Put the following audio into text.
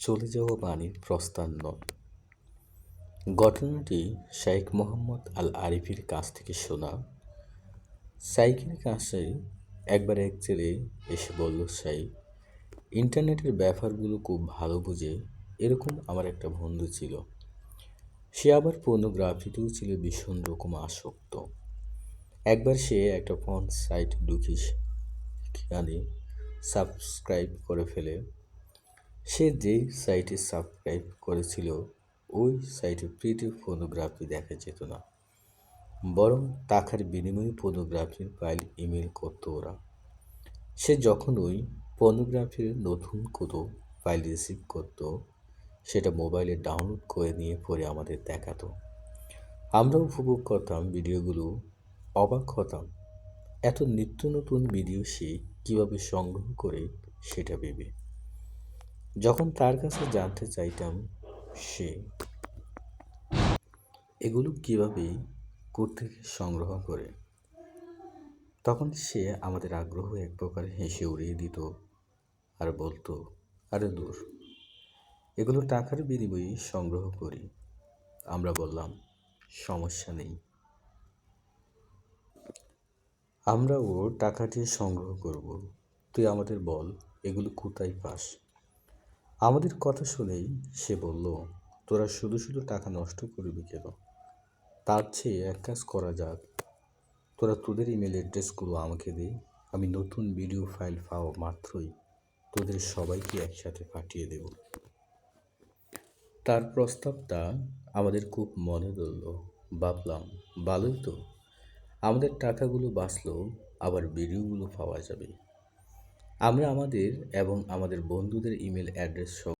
চলে যাওয়া বাণীর প্রস্থান নয়। ঘটনাটি শাইখ মোহাম্মদ আল আরিফের কাছ থেকে শোনা। শাইখের কাছে একবার এক ছেলে এসে বলল শাইখ ইন্টারনেটের ব্যাপারগুলো খুব ভালো বুঝে। এরকম আমার একটা বন্ধু ছিল। সে আবার পর্নোগ্রাফিতেও ছিল ভীষণ রকম আসক্ত। একবার সে একটা ফোন সাইট ঢুকে সেখানে সাবস্ক্রাইব করে ফেলে। সে যেই সাইটে সাবস্ক্রাইব করেছিল, ওই সাইটে প্রিটি ফটোগ্রাফি দেখা যেত না। বরং টাকার বিনিময়ে ফটোগ্রাফির ফাইল ইমেল করতো ওরা। সে যখন ওই পর্নোগ্রাফির নতুন কোনো ফাইল রিসিভ করতো, সেটা মোবাইলে ডাউনলোড করে নিয়ে পরে আমাদের দেখাতো। আমরা উপভোগ করতাম ভিডিওগুলো, অবাক হতাম, এত নিত্য নতুন ভিডিও সে কীভাবে সংগ্রহ করে সেটা ভেবে। যখন তার কাছে জানতে চাইতাম সে এগুলো কীভাবে কোত্থেকে সংগ্রহ করে, তখন সে আমাদের আগ্রহ এক প্রকার হেসে উড়িয়ে দিত আর বলতো, আরে দূর, এগুলো টাকার বিনিময়ে সংগ্রহ করি। আমরা বললাম, সমস্যা নেই। আমরাও টাকা দিয়ে সংগ্রহ করব। তুই আমাদের বল, এগুলো কোথায় পাস? আমাদের কথা শুনেই সে বলল, তোরা শুধু শুধু টাকা নষ্ট করবি কেন? তার চেয়ে এক কাজ করা যাক। তোরা তোদের ইমেল অ্যাড্রেসগুলো আমাকে দে। আমি নতুন ভিডিও ফাইল পাওয়া মাত্রই তোদের সবাইকে একসাথে পাঠিয়ে দেব। তার প্রস্তাবটা আমাদের খুব মনে ধরল। ভাবলাম, ভালোই তো। আমাদের টাকাগুলো বাঁচলো আবার ভিডিওগুলো পাওয়া যাবে। আমরা আমাদের এবং আমাদের বন্ধুদের ইমেল অ্যাড্রেস সহ